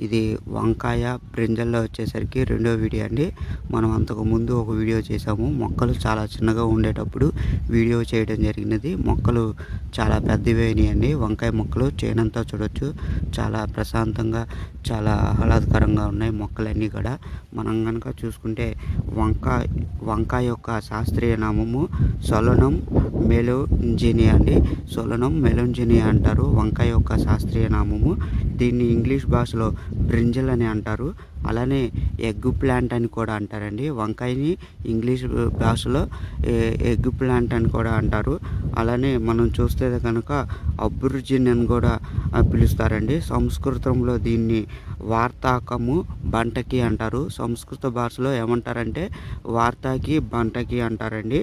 ఇది వంకాయ బ్రింజల్లో వచ్చేసరికి రెండో వీడియో అండి. మనం అంతకు ముందు ఒక వీడియో చేసాము మొక్కలు చాలా చిన్నగా ఉండేటప్పుడు వీడియో చేయడం జరిగినది. మొక్కలు చాలా పెద్దవి అండి వంకాయ మొక్కలు చేనంతా చూడొచ్చు. చాలా ప్రశాంతంగా చాలా ఆహ్లాదకరంగా ఉన్నాయి మొక్కలన్నీ కూడా. మనం కనుక చూసుకుంటే వంకాయ వంకాయ యొక్క శాస్త్రీయ నామము సొలనం మెలోంజినియా అండి. సొలనం మెలోంజినియా అంటారు. వంకాయ యొక్క శాస్త్రీయ నామము. దీన్ని ఇంగ్లీష్ భాషలో బ్రింజల్ అని అంటారు. అలానే ఎగ్ ప్లాంట్ అని కూడా అంటారండి. వంకాయని ఇంగ్లీష్ భాషలో ఎగ్ ప్లాంట్ అని కూడా అంటారు. అలానే మనం చూస్తే కనుక అబ్రుజిన్ అని కూడా పిలుస్తారండి. సంస్కృతంలో దీన్ని వార్తాకము బంటకి అంటారు. సంస్కృత భాషలో ఏమంటారంటే వార్తాకి బంటకి అంటారండి.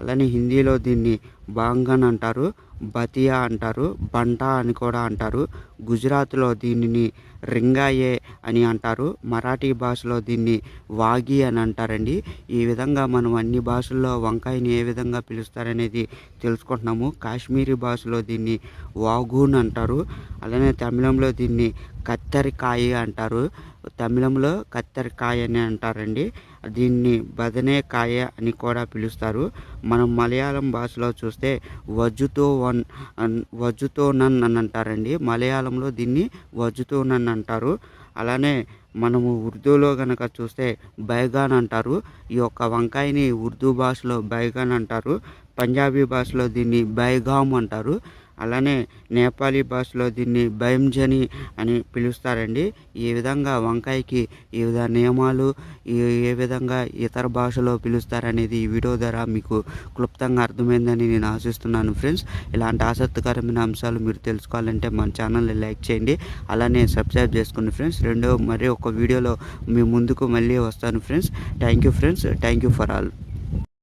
అలానే హిందీలో దీన్ని బాంగన్ అంటారు బతియా అంటారు బంట అని కూడా అంటారు. గుజరాత్లో దీనిని రింగాయే అని అంటారు. మరాఠీ భాషలో దీన్ని వాగి అని అంటారండి. ఈ విధంగా మనం అన్ని భాషల్లో వంకాయని ఏ విధంగా పిలుస్తారనేది చేసుకుంటున్నాము కాశ్మీరీ భాషలో దీన్ని వాగూన్ అంటారు. అలానే తమిళంలో దీన్ని కత్తరికాయ అంటారు. తమిళంలో కత్తరికాయ అని అంటారండి. దీన్ని బదనేకాయ అని కూడా పిలుస్తారు. మనం మలయాళం భాషలో చూస్తే వజుతో వన్ అన్- వజుతో నన్ అని అంటారండి. మలయాళంలో దీన్ని వజుతో నన్ అంటారు. అలానే మనము ఉర్దూలో కనుక చూస్తే బైగాన్ అంటారు. ఈ యొక్క వంకాయని ఉర్దూ భాషలో బైగాన్ అంటారు. పంజాబీ భాషలో దీన్ని బైగామ్ అంటారు. అలానే నేపాలీ భాషలో దీన్ని బైంజని అని పిలుస్తారండి. ఈ విధంగా వంకాయకి వివిధ నియమాలు ఏ విధంగా ఇతర భాషలో పిలుస్తారనేది ఈ వీడియో ద్వారా మీకు క్లుప్తంగా అర్థమైందని నేను ఆశిస్తున్నాను ఫ్రెండ్స్. ఇలాంటి ఆసక్తికరమైన అంశాలు మీరు తెలుసుకోవాలంటే మన ఛానల్ని లైక్ చేయండి. అలానే సబ్స్క్రైబ్ చేసుకోండి ఫ్రెండ్స్. రెండో మరి ఒక వీడియోలో మీ ముందుకు మళ్ళీ వస్తాను friends. Thank you friends. Thank you for all.